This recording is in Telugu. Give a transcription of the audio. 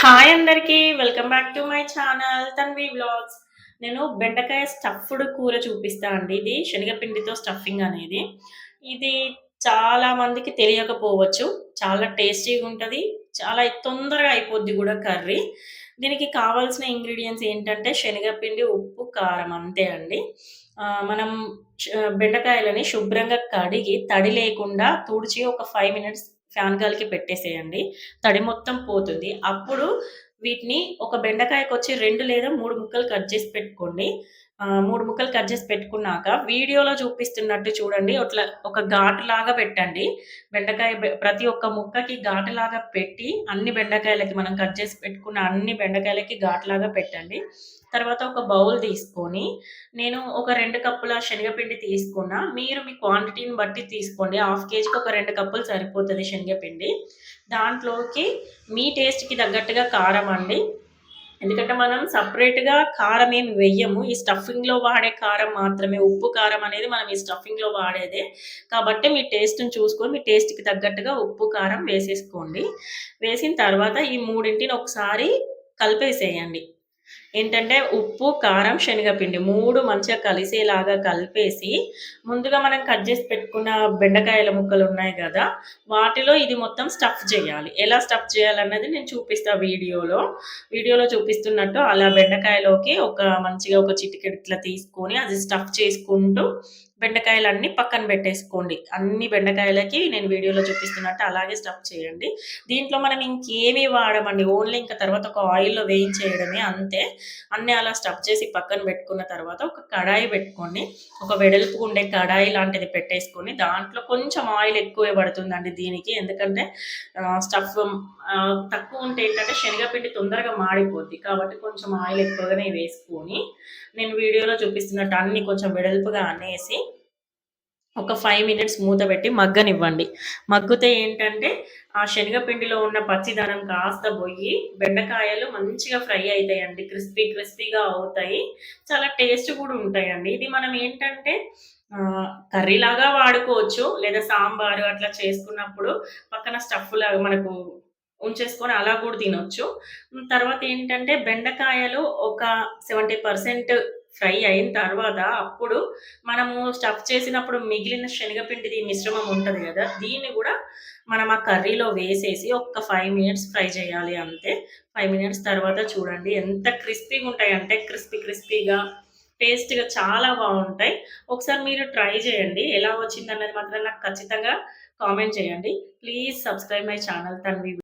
హాయ్ అందరికీ welcome back to my channel Tanvi blogs నేను బెండకాయ స్టఫ్డ్ కూర చూపిస్తా అండి ఇది శనగపిండితో స్టఫింగ్ అనేది. ఇది చాలా మందికి తెలియకపోవచ్చు చాలా టేస్టీగా ఉంటుంది చాలా తొందరగా అయిపోద్ది కూడా కర్రీ. దీనికి కావాల్సిన ఇంగ్రీడియంట్స్ ఏంటంటే శనగపిండి ఉప్పు కారం అంతే అండి. మనం బెండకాయలని శుభ్రంగా కడిగి తడి లేకుండా తుడిచి ఒక ఫైవ్ మినిట్స్ ఫ్యాన్ గాలికి పెట్టేసేయండి. తడి మొత్తం పోతుంది. అప్పుడు వీటిని ఒక బెండకాయకు వచ్చి రెండు లేదా మూడు ముక్కలు కట్ చేసి పెట్టుకోండి. మూడు ముక్కలు కట్ చేసి పెట్టుకున్నాక వీడియోలో చూపిస్తున్నట్టు చూడండి. అట్లా ఒక ఘాటు లాగా పెట్టండి. బెండకాయ ప్రతి ఒక్క ముక్కకి ఘాటు లాగా పెట్టి అన్ని బెండకాయలకి మనం కట్ చేసి పెట్టుకున్న అన్ని బెండకాయలకి ఘాటు లాగా పెట్టండి. తర్వాత ఒక బౌల్ తీసుకొని నేను ఒక రెండు కప్పుల శనగపిండి తీసుకున్నా. మీరు మీ క్వాంటిటీని బట్టి తీసుకోండి. హాఫ్ కేజీకి ఒక రెండు కప్పులు సరిపోతుంది శనగపిండి. దాంట్లోకి మీ టేస్ట్కి తగ్గట్టుగా కారం అండి. ఎందుకంటే మనం సపరేట్గా కారం ఏమి వెయ్యము. ఈ స్టఫింగ్లో వాడే కారం మాత్రమే ఉప్పు కారం అనేది మనం ఈ స్టఫింగ్లో వాడేదే. కాబట్టి మీ టేస్ట్ని చూసుకొని మీ టేస్ట్కి తగ్గట్టుగా ఉప్పు కారం వేసేసుకోండి. వేసిన తర్వాత ఈ మూడింటిని ఒకసారి కలిపేసేయండి. ఏంటంటే ఉప్పు కారం శనగపిండి మూడు మంచిగా కలిసేలాగా కలిపేసి ముందుగా మనం కట్ చేసి పెట్టుకున్న బెండకాయల ముక్కలు ఉన్నాయి కదా వాటిలో ఇది మొత్తం స్టఫ్ చేయాలి. ఎలా స్టఫ్ చేయాలన్నది నేను చూపిస్తా వీడియోలో. వీడియోలో చూపిస్తున్నట్టు అలా బెండకాయలోకి ఒక మంచిగా ఒక చిటికెట్ ఇట్లా తీసుకొని అది స్టఫ్ చేసుకుంటూ బెండకాయలన్నీ పక్కన పెట్టేసుకోండి. అన్ని బెండకాయలకి నేను వీడియోలో చూపిస్తున్నట్టు అలాగే స్టఫ్ చేయండి. దీంట్లో మనం ఇంకేమీ వాడమండి. ఓన్లీ ఇంకా తర్వాత ఒక ఆయిల్లో వేయించేయడమే అంతే. అన్నీ అలా స్టఫ్ చేసి పక్కన పెట్టుకున్న తర్వాత ఒక కడాయి పెట్టుకోండి. ఒక వెడల్పు ఉండే కడాయి లాంటిది పెట్టేసుకొని దాంట్లో కొంచెం ఆయిల్ ఎక్కువే పడుతుందండి దీనికి. ఎందుకంటే స్టఫ్ తక్కువ ఉంటే ఏంటంటే శనగపిండి తొందరగా మాడిపోద్ది. కాబట్టి కొంచెం ఆయిల్ ఎక్కువగానే వేసుకొని నేను వీడియోలో చూపిస్తున్నట్టు అన్ని కొంచెం వెడల్పుగా అనేసి ఒక ఫైవ్ మినిట్స్ మూత పెట్టి మగ్గనివ్వండి. మగ్గితే ఏంటంటే ఆ శనగపిండిలో ఉన్న పచ్చిదనం కాస్త పోయి బెండకాయలు మంచిగా ఫ్రై అవుతాయండి క్రిస్పీ క్రిస్పీగా అవుతాయి. చాలా టేస్ట్ కూడా ఉంటాయండి. ఇది మనం ఏంటంటే కర్రీలాగా వాడుకోవచ్చు లేదా సాంబారు అట్లా చేసుకున్నప్పుడు పక్కన స్టఫ్ లాగా మనకు ఉంచేసుకొని అలా కూడా తినొచ్చు. తర్వాత ఏంటంటే బెండకాయలు ఒక సెవెంటీ పర్సెంట్ ఫ్రై అయిన తర్వాత అప్పుడు మనము స్టఫ్ చేసినప్పుడు మిగిలిన శనగపిండిది మిశ్రమం ఉంటుంది కదా దీన్ని కూడా మనం ఆ కర్రీలో వేసేసి ఒక్క ఫైవ్ మినిట్స్ ఫ్రై చేయాలి అంతే. ఫైవ్ మినిట్స్ తర్వాత చూడండి ఎంత క్రిస్పీగా ఉంటాయి. అంటే క్రిస్పీ క్రిస్పీగా టేస్ట్గా చాలా బాగుంటాయి. ఒకసారి మీరు ట్రై చేయండి. ఎలా వచ్చింది అన్నది మాత్రం నాకు ఖచ్చితంగా కామెంట్ చేయండి. Please subscribe my channel Tanvi